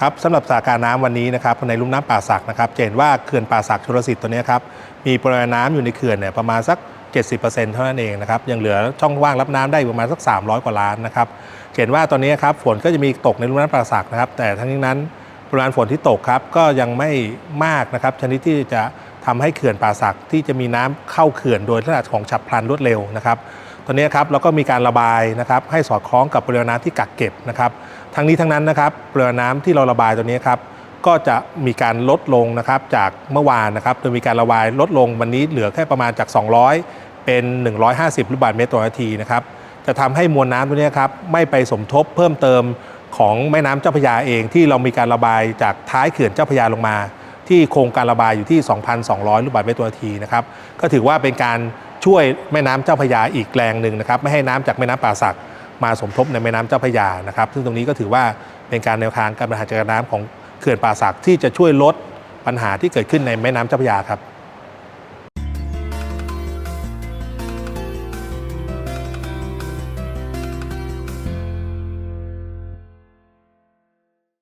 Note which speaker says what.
Speaker 1: ครับสำหรับสถานการณ์น้ำวันนี้นะครับในลุ่มน้ำป่าสักนะครับจะเห็นว่าเขื่อนป่าสักชลสิทธิ์ตัวนี้ครับมีปริมาณน้ำอยู่ในเขื่อนเนี่ยประมาณสัก 70%เท่านั้นเองนะครับยังเหลือช่องว่างรับน้ำได้ประมาณสัก 300 กว่าล้านนะครับเห็นว่าตอนนี้ครับฝนก็จะมีตกในลุ่มน้ำป่าสักนะครับแต่ทั้งนี้นั้นปริมาณฝนที่ตกครับก็ยังไม่มากนะครับชนิดที่จะทำให้เขื่อนป่าสักที่จะมีน้ำเข้าเขื่อนโดยลักษณะของฉับพลันรวดเร็วนะครับ ตอนนี้ครับเราก็มีการระบายนะครับให้สอดคล้องกับปริมาณน้ำที่กักเก็บนะครับทั้งนี้ทั้งนั้นนะครับปริมาณน้ำที่เราระบายตัวนี้ครับก็จะมีการลดลงนะครับจากเมื่อวานนะครับโดยมีการระบายลดลงวันนี้เหลือแค่ประมาณจาก 200 เป็น 150 ลูกบาศก์เมตรต่อนาทีนะครับจะทำให้มวลน้ำตัวนี้ครับไม่ไปสมทบเพิ่มเติมของแม่น้ำเจ้าพระยาเองที่เรามีการระบายจากท้ายเขื่อนเจ้าพระยาลงมา ที่โครงการระบายอยู่ที่ 2,200 ลูกบาศก์เมตรต่อนาทีนะครับก็ถือว่าเป็นการ ช่วยแม่น้ำเจ้าพระยาอีกแรงหนึ่งนะครับไม่ให้น้ำจากแม่น้ำป่าสักมาสมทบในแม่น้ำเจ้าพระยานะครับซึ่งตรงนี้ก็ถือว่าเป็นการแนวทางการบริหารจัดการน้ำของเขื่อนป่าสักที่จะช่วยลดปัญหาที่เกิดขึ้นในแม่น้ำเจ้าพระยาครับ